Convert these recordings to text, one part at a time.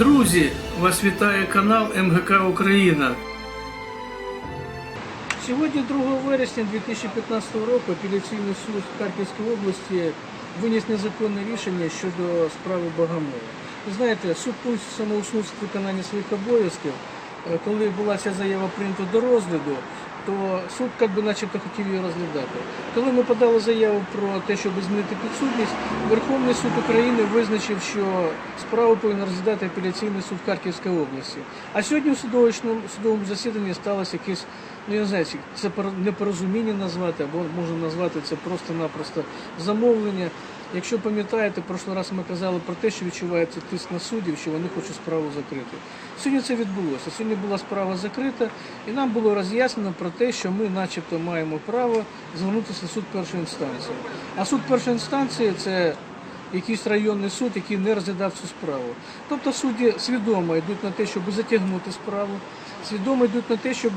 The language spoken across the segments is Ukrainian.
Друзі, вас вітає канал МГК Україна. Сьогодні, 2 вересня 2015 року, апеляційний суд Харківської області виніс незаконне рішення щодо справи Богомола. Ви знаєте, суд пункт самоусунув з виконання своїх обов'язків. Е, Коли була ця заява прийнята до розгляду, то суд як би начебто хотів її розглядати. Коли ми подали заяву про те, щоб змінити підсудність, Верховний суд України визначив, що справу повинен розглядати апеляційний суд Харківської області. А сьогодні у судовому, засіданні сталося якесь, ну я не знаю, це пор- непорозуміння назвати, або можна назвати це просто-напросто замовлення. Якщо пам'ятаєте, прошлий раз ми казали про те, що відчувається тиск на суддів, що вони хочуть справу закрити. Сьогодні це відбулося. Сьогодні була справа закрита, і нам було роз'яснено про те, що ми, начебто, маємо право звернутися в суд першої інстанції. А суд першої інстанції це якийсь районний суд, який не розглядав цю справу. Тобто судді свідомо йдуть на те, щоб затягнути справу, свідомо йдуть на те, щоб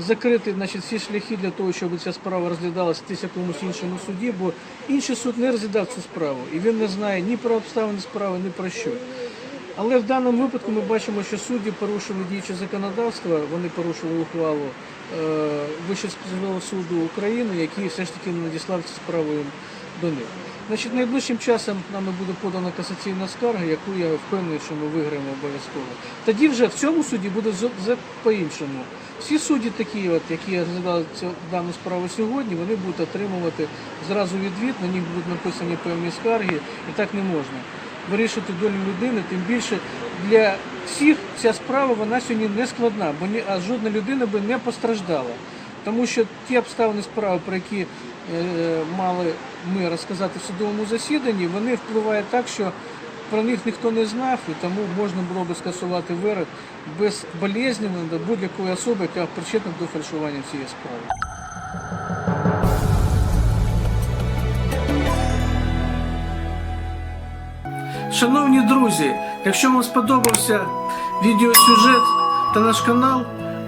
закрити значить, всі шляхи для того, щоб ця справа розглядалася десь якомусь іншому суді, бо інший суд не розглядав цю справу, і він не знає ні про обставини справи, ні про що. Але в даному випадку ми бачимо, що судді порушили діюче законодавство, вони порушили ухвалу е, Вищого суду України, який все ж таки надіслав цю справу їм до них. Значить, найближчим часом нами буде подана касаційна скарга, яку я впевнений, що ми виграємо обов'язково. Тоді вже в цьому суді буде по-іншому. Всі судді такі, от, які розглядали цю дану справу сьогодні, вони будуть отримувати зразу відвід, на них будуть написані певні скарги, і так не можна вирішити долю людини, тим більше для всіх ця справа вона сьогодні не складна, бо ні, а жодна людина би не постраждала. Тому що ті обставини справи, про які е, мали ми розказати в судовому засіданні, вони впливають так, що про них ніхто не знав, і тому можна було би скасувати вирок безболезненно до будь-якої особи, яка причетна до фальшування цієї справи. Шановні друзі, якщо вам сподобався відеосюжет та наш канал,